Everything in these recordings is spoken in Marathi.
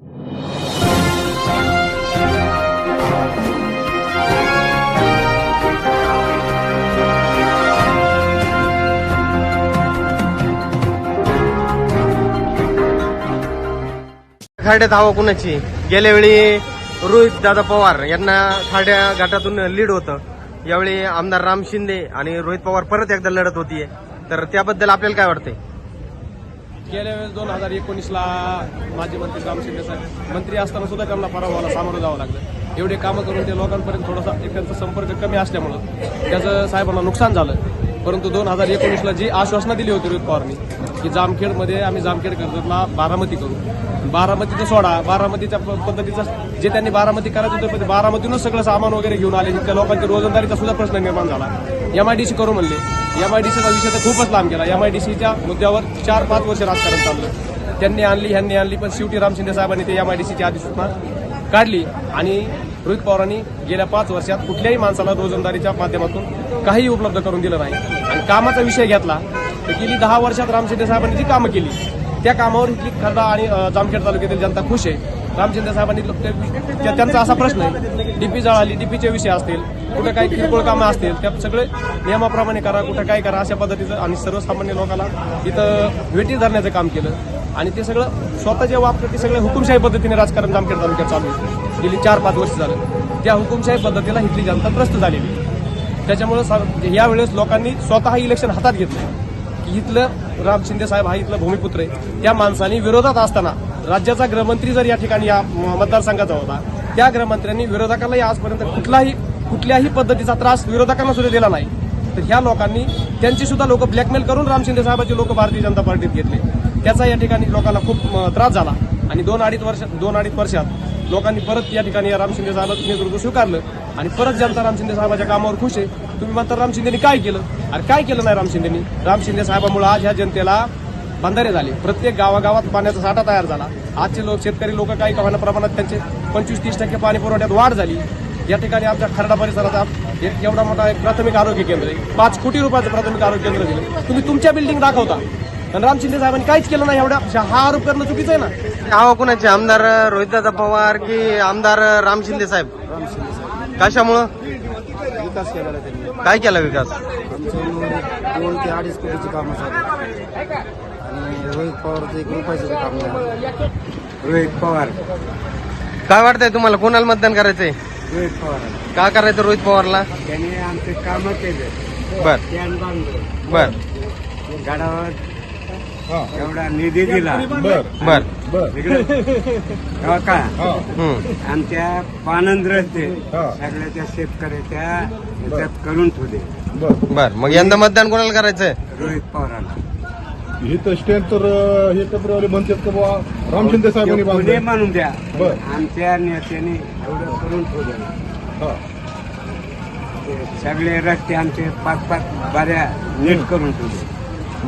खाड्यात धावा कुणाची? गेल्या वेळी रोहित दादा पवार यांना खाड्या गटातून लीड होतं. यावेळी आमदार राम शिंदे आणि रोहित पवार परत एकदा लढत होतीये. तर त्याबद्दल आपल्याला काय वाटतंय? गेल्या वेळेस दोन हजार एकोणीसला माजी मंत्री राम साहेब मंत्री असताना सुद्धा त्यांना पराभवाला सामोरं जावं लागलं. एवढे कामं करून ते लोकांपर्यंत थोडासा एक त्यांचा संपर्क कमी असल्यामुळं त्याचं साहेबांना नुकसान झालं. परंतु दोन हजार एकोणीसला जी आश्वासना दिली होती रोहित पवारनी की जामखेडमध्ये आम्ही जामखेड कर्जतला बारामती करू. बारामतीचं सोडा बारामतीच्या पद्धतीचं जे त्यांनी बारामती करायचं होतं ते बारामतीनंच सगळं सामान वगैरे घेऊन आले. त्या लोकांच्या रोजंदारीचा सुद्धा प्रश्न निर्माण झाला. यम आय डी सी करू म्हणले. एम आय डी सीचा विषय तर खूपच लांब गेला. सीच्या मुद्द्यावर चार पाच वर्ष राजकारण चाललं. त्यांनी आणली ह्यांनी आणली पण शेवटी राम शिंदे साहेबांनी ते एम आय डी एमआयडीसीची अधिसूचना काढली आणि रोहित पवारांनी गेल्या पाच वर्षात कुठल्याही माणसाला रोजंदारीच्या माध्यमातून काहीही उपलब्ध करून दिलं नाही. आणि कामाचा विषय घेतला तर गेली दहा वर्षात राम शिंदे साहेबांनी जी कामं केली त्या कामावर इथली खर्दा आणि जामखेड तालुक्यातील जनता खुश आहे. राम शिंदे साहेबांनी त्या- त्यांचा असा प्रश्न आहे. डीपी जळाली डीपीचे विषय असतील कुठं काही किरकोळ कामं असतील त्या सगळे नियमाप्रमाणे करा कुठं काय करा अशा पद्धतीचं आणि सर्वसामान्य लोकांना इथं भेटी धरण्याचं काम केलं. आणि ते सगळं स्वतः जे वापरत ते सगळे हुकुमशाही पद्धतीने राजकारण जामखेड तालुक्यात चालू आहे. गेली चार पाच वर्ष झालं. त्या हुकुमशाही पद्धतीला इथली जनता त्रस्त झालेली त्याच्यामुळं सा- म्हणजे यावेळेस लोकांनी स्वतः इलेक्शन हातात घेतलं की इथलं राम शिंदे साहेब हा इथलं भूमिपुत्र आहे. त्या माणसाने विरोधात असताना राज्याचा गृहमंत्री जर या ठिकाणी या मतदारसंघाचा होता त्या गृहमंत्र्यांनी विरोधकालाही आजपर्यंत कुठलाही कुठल्याही पद्धतीचा त्रास विरोधकांना सुद्धा दिला नाही. तर ह्या लोकांनी त्यांची सुद्धा लोक ब्लॅकमेल करून राम शिंदे साहेबांचे लोक भारतीय जनता पार्टीत घेतले. त्याचा या ठिकाणी लोकांना खूप म, त्रास झाला. आणि दोन अडीच वर्ष दोन अडीच वर्षात लोकांनी परत या ठिकाणी राम शिंदे साहेबांचं नेतृत्व स्वीकारलं. आणि परत जनता राम शिंदे साहेबांच्या कामावर खुश आहे. तुम्ही म्हणता राम शिंदेनी काय केलं? अरे काय केलं नाही राम शिंदेनी? राम शिंदे साहेबांमुळे आज ह्या जनतेला बंधारे झाले. प्रत्येक गावागावात पाण्याचा साठा तयार झाला. आजचे लोक शेतकरी लोक काही कमाना प्रमाणात त्यांचे पंचवीस तीस टक्के पाणी पुरवठ्यात वाढ झाली. या ठिकाणी आमच्या खरडा परिसराचा एक एवढा मोठा एक प्राथमिक आरोग्य केंद्र आहे. पाच कोटी रुपयाचं प्राथमिक आरोग्य केंद्र दिलं. तुम्ही तुमच्या बिल्डिंग दाखवता. आणि राम शिंदे साहेबांनी काहीच केलं नाही एवढ्या हा आरोप करणं चुकीचं आहे ना? हवा कुणाची आमदार रोहित दादा पवार की आमदार राम शिंदे साहेब? कशामुळं? विकास केलेला आहे त्यांनी काय केला विकास? आमचे दोन ते अडीच कोटीची कामं झाली. रोहित पवारचं एक रुपयाचं काम नाही रोहित पवार. काय वाटतंय तुम्हाला? कोणाला मतदान करायचंय? रोहित पवार. का करायचं रोहित पवारला? त्याने आमचे कामं केले. बर. बांधलं. बर. गाडावर एवढा निधी दिला. बर. तेव्हा का? हम्म. आमच्या पानंद रस्ते सगळ्या त्या शेतकऱ्याच्या ह्याच्यात करून ठेवले. बर. मग यंदा मतदान कोणाला करायचंय? रोहित पवारांना हे तर स्टँड तर हे टपरीवाले म्हणतात का बुवा? राम शिंदे साहेबांनी पुणे बांधलं म्हणून द्या. बर. आमच्या नेत्याने एवढं करून ठेवलं हा. ते सगळे रस्ते आमचे पाच पाच बाऱ्या नीट करून ठेवले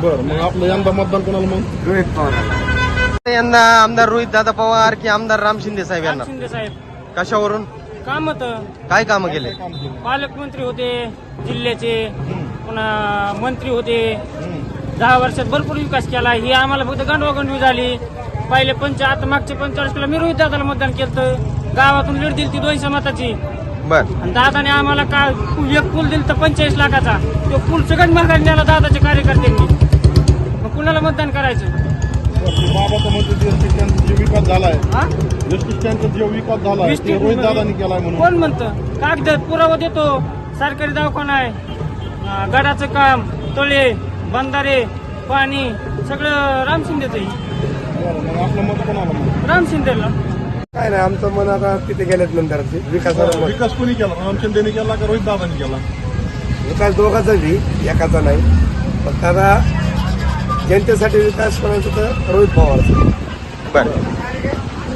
बरं मग आपलं यंदा मतदान कोणाला मग? रोहित पवारांना यंदा आमदार रोहित दादा पवार की आमदार राम शिंदे साहेब यांना? शिंदे साहेब. कशावरून? काम होतं. काय कामं केले? पालकमंत्री होते जिल्ह्याचे पुन्हा मंत्री होते. दहा वर्षात भरपूर विकास केला. ही आम्हाला फक्त गंडवागंडवी झाली पहिले पंच आता मागचे पंचेचाळीस किलो मी रोहित दादाला मतदान केलं गावातून लीड दिली ती दोनशे मताची बर. आणि दादाने आम्हाला का एक पूल दिलं तर पंचेचाळीस लाखाचा. तो पूल सगळ्यात महागाने द्याला दादाच्या कार्यकर्त्यांनी. मग कुणाला मतदान करायचं? बाबाचं म्हणतो एसटी स्टँडचा जो विकास झालाय. हा? एसटी स्टँडचा जो विकास झालाय वीस ते तीस रोहित रुपये. दादानी केलाय म्हणून. कोण म्हणतं? कागद पुरावा देतो. सरकारी दवाखाना आहे. गडाचं काम तळे. बंधारे पाणी सगळं राम शिंदेच आहे. बरं, मग आपलं मत कोणाला मग राम शिंदेला. काय नाही आमचं मन आता तिथे गेल्यात नंतर विकासाला विकास कोणी केला? राम शिंदेनी केला का रोहित दादानी केला? विकास दोघाचा बी एकाचा नाही. फक्त आता जनतेसाठी विकास करायचं तर रोहित पवार बर.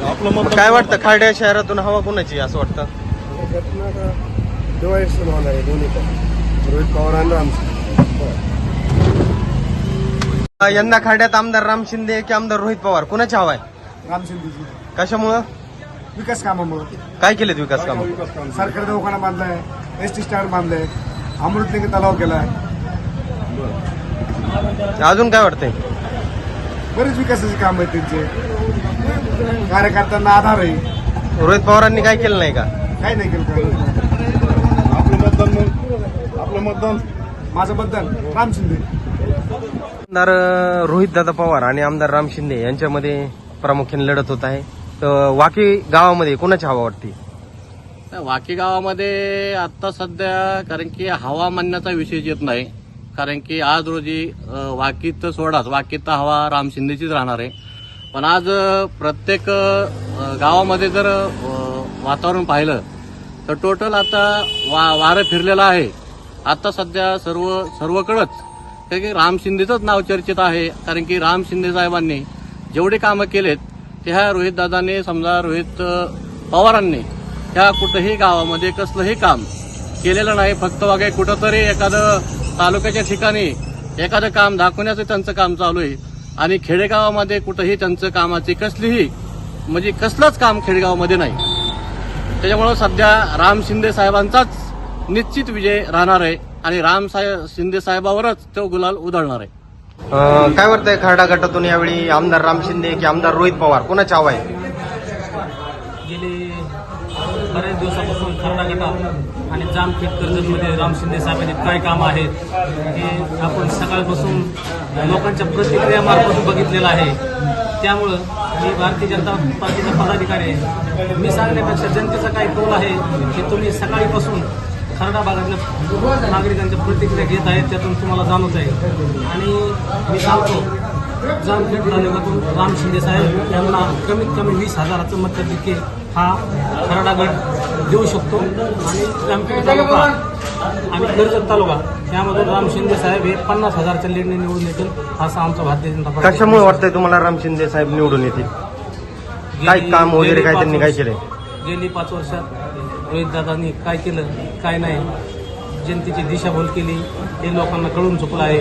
आपलं मत काय वाटतं खाड्या शहरातून हवा कोणाची असं वाटतं? दिवाळी होणार आहे दोन्ही पण. रोहित पवार आणि राम. यंदा खाड्यात आमदार राम शिंदे की आमदार रोहित पवार? कोणाची हवा आहे? राम शिंदेची कशामुळं? विकास कामामुळे. काय केलेत विकास काम? सरकारी दवाखाना बांधलाय एस टी स्टँड बांधलाय अमृतलिंग तलाव केलाय. अजून काय वाटतंय? बरेच विकासाचे काम आहेत त्यांचे. कार्यकर्त्यांना आधार आहे. रोहित पवारांनी काय केलं नाही का? काय नाही केलं आपलं मतदान आपलं मतदान. माझं मतदान. राम शिंदे. आमदार रोहित दादा पवार आणि आमदार राम शिंदे यांच्यामध्ये प्रामुख्याने लढत होत आहे. तर वाकी गावामध्ये कोणाची हवा वाटते? वाकी गावामध्ये आता सध्या कारण की हवामानाचा विषय येत नाही. कारण की आज रोजी वाकीत सोडाच वाकीत तर हवा राम शिंदेचीच राहणार आहे. पण आज प्रत्येक गावामध्ये जर वातावरण पाहिलं तर टोटल आता वा वारं फिरलेलं आहे. आता सध्या सर्व सर्वकडंच राम शिंदेचंच नाव चर्चेत आहे कारण की राम शिंदे साहेबांनी जेवढे कामं केलेत ते ह्या रोहित दादाने समजा रोहित पवारांनी ह्या कुठंही गावामध्ये कसलंही काम केलेलं नाही. फक्त वागे कुठंतरी एखादं तालुक्याच्या ठिकाणी एखादं काम दाखवण्याचं त्यांचं काम चालू आहे. आणि खेडेगावामध्ये कुठंही त्यांचं कामाची कसलीही म्हणजे कसलंच काम खेडेगावामध्ये नाही. त्याच्यामुळं सध्या राम शिंदे साहेबांचाच निश्चित विजय राहणार आहे. आणि राम साहेब शिंदे साहेबावरच तो गुलाल उधळणार आहे. अं, काय वाटतंय खरडा गटातून यावेळी आमदार राम शिंदे की आमदार रोहित पवार? कोणाची हवा आहे? गेले बऱ्याच दिवसापासून खरडा गटात आणि जामखेड कर्जतमध्ये राम शिंदे साहेबांचे काय काम आहेत हे आपण सकाळपासून लोकांच्या प्रतिक्रियामार्फत बघितलेलं आहे. त्यामुळं मी भारतीय जनता पार्टीचा पदाधिकारी आहे. मी सांगण्यापेक्षा जनतेचा काय कौल आहे की तुम्ही सकाळीपासून खरडा भागातल्या नागरिकांच्या प्रतिक्रिया घेत आहेत त्यातून तुम्हाला जाणवत आहे. आणि मी सांगतो जामखेड तालुक्यातून राम शिंदे साहेब यांना कमीत कमी वीस हजाराचं मताधिक्य हा खरडा गट देऊ शकतो. आणि जामखेड तालुका आणि कर्जत तालुका यामधून राम शिंदे साहेब हे पन्नास हजारच्या लीडने निवडून येतील असा आमचा भारतीय जनता पार्टी कशामुळे वाटतंय तुम्हाला राम शिंदे साहेब निवडून येतील? काय काम वगैरे काय त्यांनी काय केलंय? गेली पाच वर्षात रोहित दादांनी काय केलं काय नाही. जनतेची दिशाभूल केली. हे लोकांना कळून चुकलं आहे.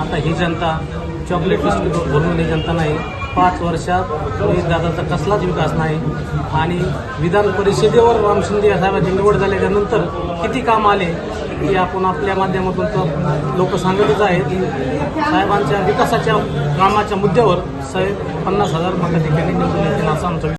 आता ही जनता चॉकलेट बिस्किट भरून ही जनता नाही. पाच वर्षात रोहित दादाचा कसलाच विकास नाही. आणि विधान परिषदेवर राम शिंदे साहेबांची निवड झाल्याच्यानंतर किती काम आले हे आपण आपल्या माध्यमातून तर लोक सांगतच आहेत. साहेबांच्या विकासाच्या कामाच्या मुद्द्यावर साहेब पन्नास हजार मताधिकारी निवडून येतील असं आमचं